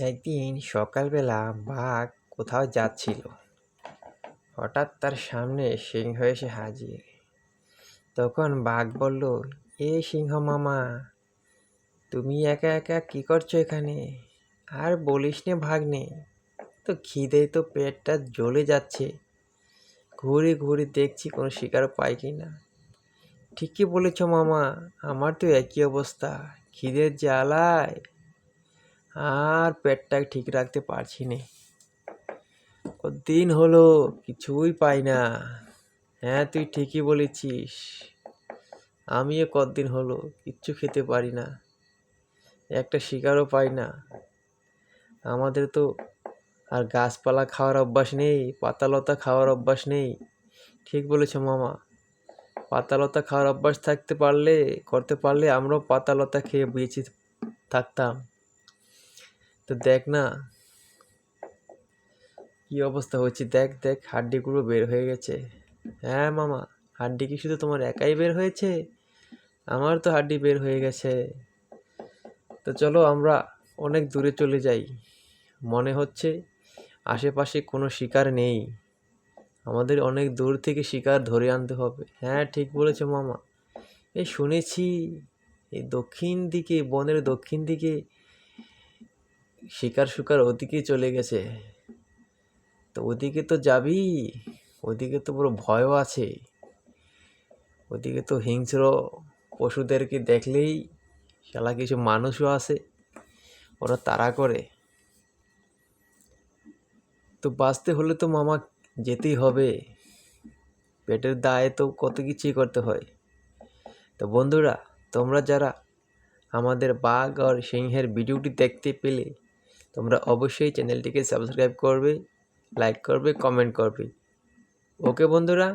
একদিন সকালবেলা বাঘ কোথাও যাচ্ছিল। হঠাৎ তার সামনে সিংহ এসে হাজির। তখন বাঘ বলল, এ সিংহ মামা, তুমি একা একা কি করছ এখানে? আর বলিস নে ভাগ্নে, তো খিদে তো পেটটা জ্বলে যাচ্ছে। ঘুরে ঘুরে দেখছি কোনো শিকার পাই কি না। ঠিকই বলেছ মামা, আমার তো একই অবস্থা। খিদের জ্বালায় আর পেটটা ঠিক রাখতে পারছি নে। কদিন হলো কিছুই পাই না। হ্যাঁ তুই ঠিকই বলেছিস। আমিও কদিন হলো কিচ্ছু খেতে পারি না। একটা শিকারও পাই না। আমাদের তো আর গাছপালা খাওয়ার অভ্যাস নেই, পাতালতা খাওয়ার অভ্যাস নেই। ঠিক বলেছ মামা। পাতালতা খাওয়ার অভ্যাস থাকতে পারলে, করতে পারলে আমরাও পাতালতা খেয়ে বেঁচে থাকতাম। তো দেখ না, কি অবস্থা হচ্ছে দেখ দেখ হাড্ডিগুলো বের হয়ে গেছে। হ্যাঁ মামা, হাড্ডি কি শুধু তোমার একাই বের হয়েছে? আমার তো হাড্ডি বের হয়ে গেছে। তো চলো আমরা অনেক দূরে চলে যাই। মনে হচ্ছে আশেপাশে কোনো শিকার নেই। আমাদের অনেক দূর থেকে শিকার ধরে আনতে হবে। হ্যাঁ ঠিক বলেছ মামা। এই শুনেছি, এই দক্ষিণ দিকে, বনের দক্ষিণ দিকে শিকার শুকার ওদিকে চলে গেছে। তো ওদিকে তো যাবি, ওদিকে তো পুরো ভয়ও আছে। ওদিকে তো হিংস্র পশুদেরকে দেখলেই শালা কিছু মানুষও আসে ওরা তাড়া করে। তো বাঁচতে হলে তো মামা যেতেই হবে। পেটের দায়ে তো কত কিছুই করতে হয়। তো বন্ধুরা, তোমরা যারা আমাদের বাঘ আর সিংহের ভিডিওটি দেখতে পেলে তোমরা অবশ্যই চ্যানেলটিকে সাবস্ক্রাইব করবে লাইক করবে কমেন্ট করবে। ওকে বন্ধুরা